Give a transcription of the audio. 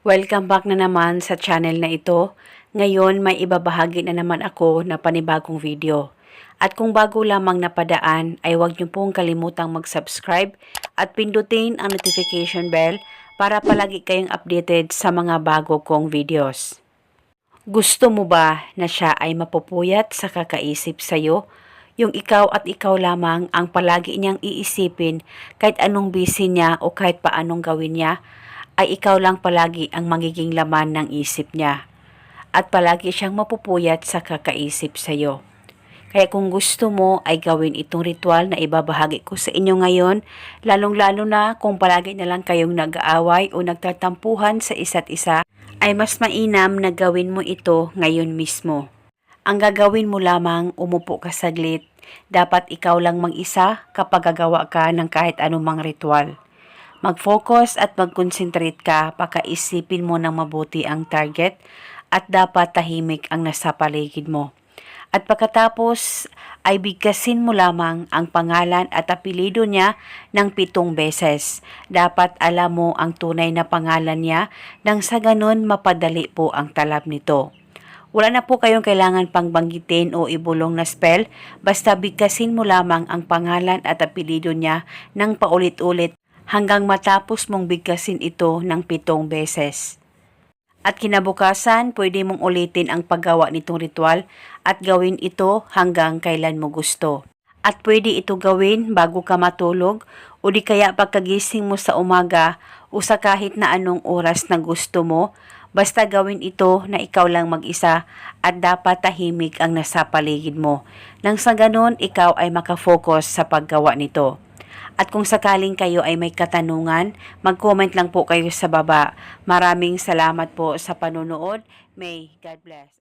Welcome back na naman sa channel na ito. Ngayon may ibabahagi na naman ako na panibagong video. At kung bago lamang napadaan ay huwag niyo pong kalimutang mag-subscribe at pindutin ang notification bell para palagi kayong updated sa mga bago kong videos. Gusto mo ba na siya ay mapupuyat sa kakaisip sa'yo? Yung ikaw at ikaw lamang ang palagi niyang iisipin kahit anong busy niya o kahit paanong gawin niya, ay ikaw lang palagi ang magiging laman ng isip niya. At palagi siyang mapupuyat sa kakaisip sa'yo. Kaya kung gusto mo ay gawin itong ritual na ibabahagi ko sa inyo ngayon, lalong-lalo na kung palagi na lang kayong nag-aaway o nagtatampuhan sa isa't isa, ay mas mainam na gawin mo ito ngayon mismo. Ang gagawin mo lamang, umupo ka saglit. Dapat ikaw lang mag-isa kapag gagawa ka ng kahit anumang ritual. Mag-focus at mag-concentrate ka, pakaisipin mo ng mabuti ang target at dapat tahimik ang nasa paligid mo. At pagkatapos ay bigkasin mo lamang ang pangalan at apelido niya ng pitong beses. Dapat alam mo ang tunay na pangalan niya nang sa ganun mapadali po ang talab nito. Wala na po kayong kailangan pang banggitin o ibulong na spell, basta bigkasin mo lamang ang pangalan at apelido niya ng paulit-ulit hanggang matapos mong bigkasin ito ng pitong beses. At kinabukasan, pwede mong ulitin ang paggawa nitong ritual at gawin ito hanggang kailan mo gusto. At pwede ito gawin bago ka matulog o di kaya pagkagising mo sa umaga o sa kahit na anong oras na gusto mo, basta gawin ito na ikaw lang mag-isa at dapat tahimik ang nasa paligid mo. Nang sa ganon, ikaw ay makafocus sa paggawa nito. At kung sakaling kayo ay may katanungan, mag-comment lang po kayo sa baba. Maraming salamat po sa panonood. May God bless.